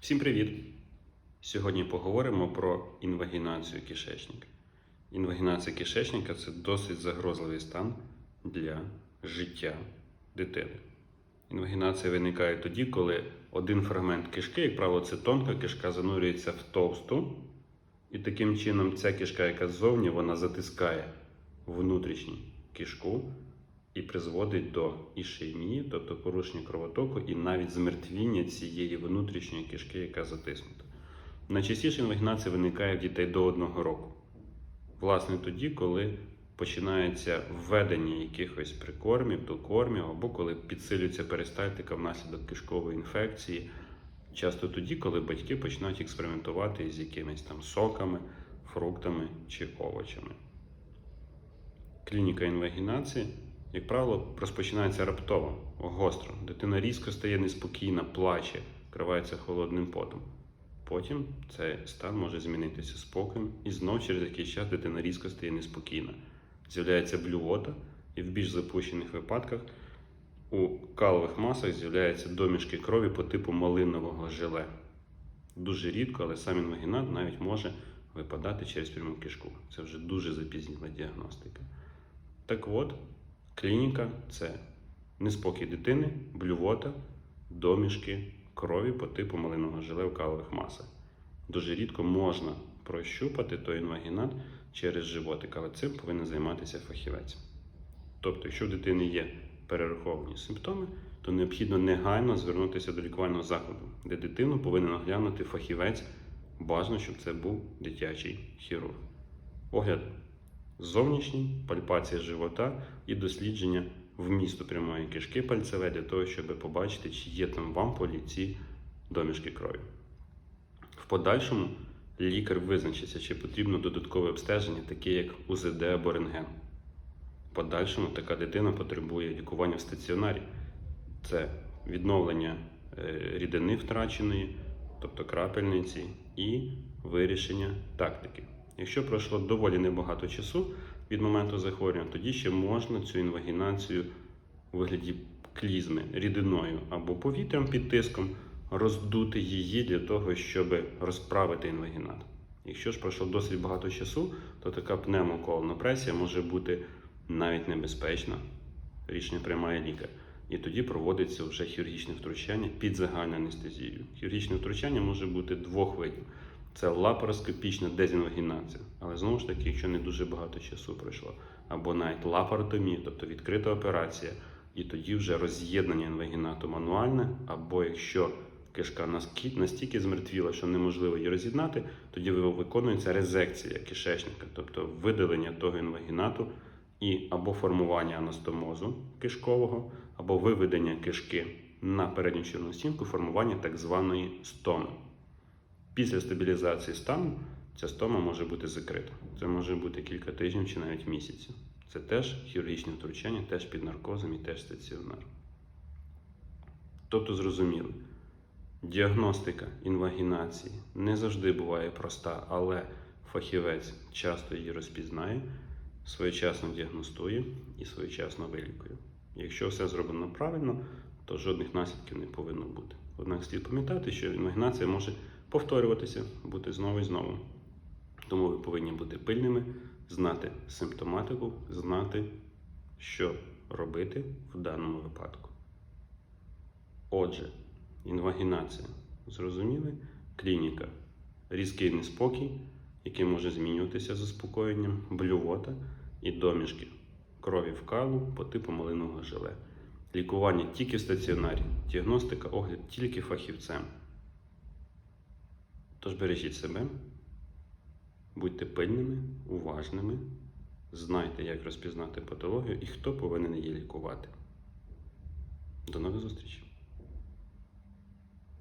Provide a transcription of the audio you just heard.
Всім привіт! Сьогодні поговоримо про інвагінацію кишечника. Інвагінація кишечника це досить загрозливий стан для життя дитини. Інвагінація виникає тоді, коли один фрагмент кишки, як правило, це тонка кишка, занурюється в товсту, і таким чином ця кишка, яка ззовні, вона затискає внутрішню кишку і призводить до ішемії, тобто порушення кровотоку, і навіть змертвіння цієї внутрішньої кишки, яка затиснута. Найчастіше інвагінація виникає в дітей до одного року. Власне, тоді, коли починається введення якихось прикормів, докормів, або коли підсилюється перистальтика внаслідок кишкової інфекції, часто тоді, коли батьки починають експериментувати з якимись там соками, фруктами чи овочами. Клініка інвагінації, як правило, розпочинається раптово, гостро. Дитина різко стає неспокійна, плаче, вкривається холодним потом. Потім цей стан може змінитися спокоєм, і знов через якийсь час дитина різко стає неспокійна. З'являється блювота, і в більш запущених випадках у калових масах з'являються домішки крові по типу малинового желе. Дуже рідко, але сам інвагінат навіть може випадати через пряму кишку. Це вже дуже запізніла діагностика. Так от, клініка це неспокій дитини, блювота, домішки крові по типу малинового желе в калових масах. Дуже рідко можна прощупати той інвагінат через животик, але цим повинен займатися фахівець. Тобто, якщо в дитини є перераховані симптоми, то необхідно негайно звернутися до лікувального закладу, де дитину повинен оглянути фахівець. Бажано, щоб це був дитячий хірург. Огляд зовнішній, пальпація живота і дослідження вмісту прямої кишки пальцеве для того, щоб побачити, чи є там в ампулі ці домішки крові. В подальшому лікар визначиться, чи потрібно додаткове обстеження, таке як УЗД або рентген. В подальшому така дитина потребує лікування в стаціонарі. Це відновлення е, рідини втраченої, тобто крапельниці, і вирішення тактики. Якщо пройшло доволі небагато часу від моменту захворювання, тоді ще можна цю інвагінацію у вигляді клізми рідиною або повітрям під тиском роздути її для того, щоб розправити інвагінат. Якщо ж пройшло досить багато часу, то така пневмоколонопресія може бути навіть небезпечна. Рішення приймає лікар. І тоді проводиться вже хірургічне втручання під загальною анестезією. Хірургічне втручання може бути двох видів: це лапароскопічна дезінвагінація, але знову ж таки, якщо не дуже багато часу пройшло, або навіть лапаротомія, тобто відкрита операція, і тоді вже роз'єднання інвагінату мануальне, або якщо кишка настільки змертвіла, що неможливо її роз'єднати, тоді виконується резекція кишечника, тобто видалення того інвагінату і або формування анастомозу кишкового, або виведення кишки на передню червону стінку, формування так званої стоми. Після стабілізації стану ця стома може бути закрита. Це може бути кілька тижнів чи навіть місяців. Це теж хірургічне втручання, теж під наркозом і теж стаціонар. Тобто, зрозуміло, діагностика інвагінації не завжди буває проста, але фахівець часто її розпізнає, своєчасно діагностує і своєчасно вилікує. Якщо все зроблено правильно, то жодних наслідків не повинно бути. Однак слід пам'ятати, що інвагінація може повторюватися, бути знову і знову. Тому ви повинні бути пильними, знати симптоматику, знати, що робити в даному випадку. Отже, інвагінація. Зрозуміли? Клініка. Різкий неспокій, який може змінюватися заспокоєнням, блювота і домішки крові в калу по типу малинового желе. Лікування тільки в стаціонарі, діагностика, огляд тільки фахівцем. Тож бережіть себе, будьте пильними, уважними, знайте, як розпізнати патологію і хто повинен її лікувати. До нових зустрічей!